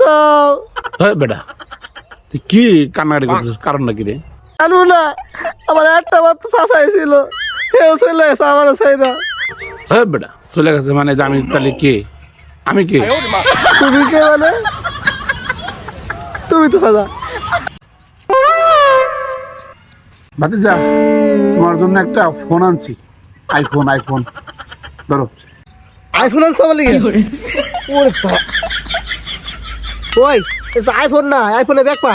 দাও হ্যাঁ বেটা তুই কি কান্নাকাটি করছিস? কারণটা কি রে? জানো না আমার একটা মাত্র চাচাই ছিল কেউ চলে গেছে আমার চাই না। হ্যাঁ বেটা চলে গেছে মানে যে আমি তাহলে কে? আমি কে? তুমি কে মানে? তুমি তো চাচা। বাতি যা তোমার জন্য একটা ফোন আনছি। আইফোন আইফোন ধরো। আইফোন আনছো আমার লিগে ওরে। বাবা। ওই এটা আইফোন না আইফোনে ব্যাগ পা।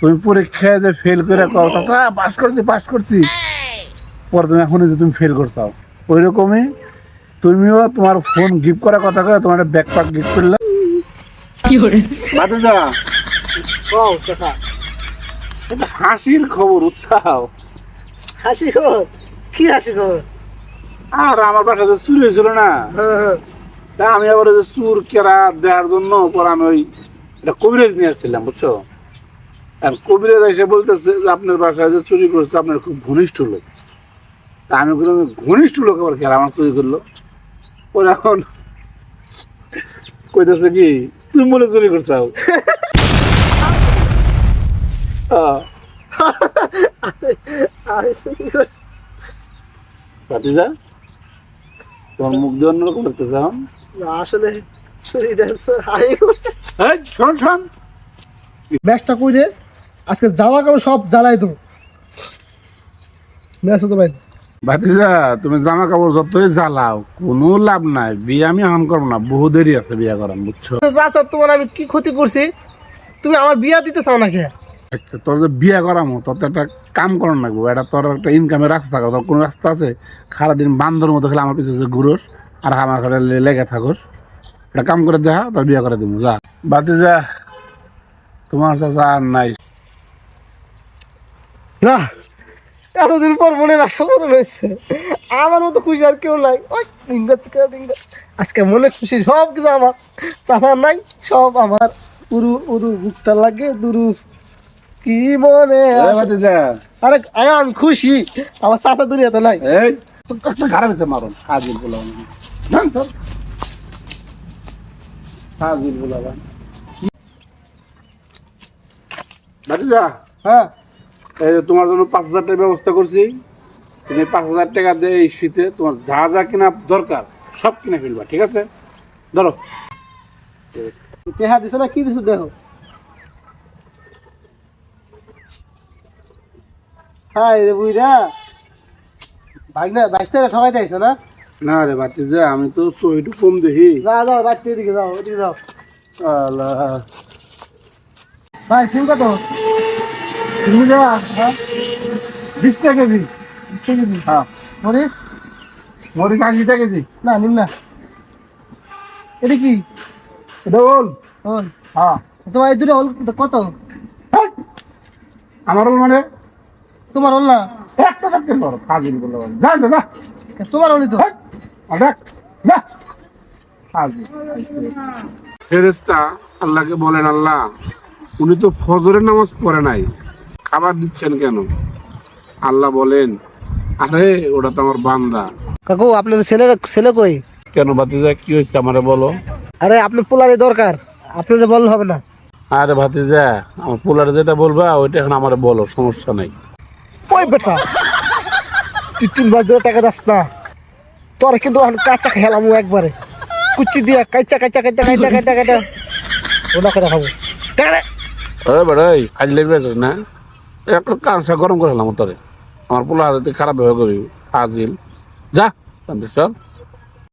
তুমি পরীক্ষায় যে ফেল করে কও চাচা পাস করছি পাস করছি। পরে তুমি এখন যে তুমি ফেল করছাও। ওই রকমই তুমিও তোমার ফোন গিফট করার কথা কয়ে তোমার ব্যাকপ্যাক গিফট করলে। বাতি যা ও চাচা। এটা হাসির খবর উৎসাহ। হাসি খবর? কি হাসি খবর? আর আমার বাসা যে চুরি হয়েছিল না হ্যাঁ, হ্যাঁ। তা আমি আবার যে চুর কেরা দেওয়ার জন্য পর আমি ওই এটা কবিরাজ নিয়ে আসছিলাম বুঝছ? আর কবিরাজ এসে বলতেছে যে আপনার বাসায় যে চুরি করছে আপনার খুব ঘনিষ্ঠ লোক। তা আমি বললাম ঘনিষ্ঠ লোক আবার কেরা আমার চুরি করল। ওর এখন কইতেছে কি তুমি বলে চুরি করছ? তোমার মুখ দিয়ে অন্যরকম লাগতেছে আসলে ম্যাচটা কই রে? আজকে জামা কাপড় সব জ্বালাই তো ম্যাচ তো ভাই ভাতিজা তুমি জামা কাপড় যতই জ্বালাও কোনো লাভ নাই। বিয়ে আমি এখন করব না। বহু দেরি আছে বিয়ে করার বুঝছ? চাচা তোমার আমি কি ক্ষতি করছি? তুমি আমার বিয়া দিতে চাও নাকি? আচ্ছা, তোর যে বিয়ে করামো তোর তো একটা কাম করার লাগবো। এটা তোর একটা ইনকামের রাস্তা থাকো তোর কোনো রাস্তা আছে? সারাদিন বান্দর মতো খেলে আমার পিছনে ঘুরোস আর আমার খেলে লেগে থাকোস। এটা কাম করে দেখা তোর বিয়ে করে দিব যা। বাতি যা তোমার চাচা আর নাই। না এতদিন পর মনের আশা পূরণ হয়েছে আমার মতো খুশি আর কেউ নাই। ওই আজকে মনে খুশি সব কিছু আমার। চাচা নাই সব আমার। উরু উরু বুকটা লাগে দুরু। কি মনে আরে আয় আমি খুশি। আমার চাচা দুনিয়াতে নাই। এই একটা ঘাড়ে বেছে মারুন। হাজির বলা। না হাজির বলা বাতি যা হ্যাঁ। এই তোমার জন্য পাঁচ হাজার টাকার ব্যবস্থা করছি। তুমি পাঁচ হাজার টাকা দিয়ে এই শীতে তোমার যা যা কিনা দরকার সব কিনে ফেলবা ঠিক আছে? ধরো। চেহা দিছো না কি দিছো দেখো? হাই রে বুইরা ভাই না বাইশটা ঠকাই দিয়েছ না? না রে বাতি যা আমি তো চইটু কম দেখি। যাও যাও বাড়িতে এদিকে যাও এদিকে যাও। আল্লাহ। ভাই সিম কত? তুমি যা হ্যাঁ বিশ টাকা কেজি। বিশ টাকা কেজি। হ্যাঁ। মরিস মরিচ আশি টাকা কেজি। না নিন না। এটা কি? এটা বল ওল। হ্যাঁ। তোমার এই দুটো ওল কত! আমার হল মানে? তোমার ওল না? একটা চারটে করো হাজির বলে। যা যা যা। তোমার ওলি তো। হেই! ফেরেস্তা আল্লাহকে বলেন আল্লাহ উনি তো ফজরের নামাজ পড়ে নাই খাবার দিচ্ছেন কেন? আল্লাহ বলেন আরে ওটা তো আমার বান্দা। কাকু আপনার ছেলে ছেলে কই? কেন ভাতিজা কি হয়েছে আমারে বলো? আরে আপনার পোলারে দরকার আপনার বললে হবে না। আরে ভাতিজা আমার পোলার যেটা বলবা ওইটা এখন আমার বলো সমস্যা নাই। ওই বেটা তুই তিন মাস ধরে টাকা দাস না। তোর কিন্তু কাঁচা খেলাম একবারে। কুচি দিয়া কাইচা কাঁচা কাঁচা কাঁচা কাঁচা কাঁচা ওটা করে খাব। ওই বেড়াই, আজ লেগে না? এক কাঁচা গরম করে খেলাম তোরে। আমার পোলা খারাপ ব্যবহার করি আজিল যা চল।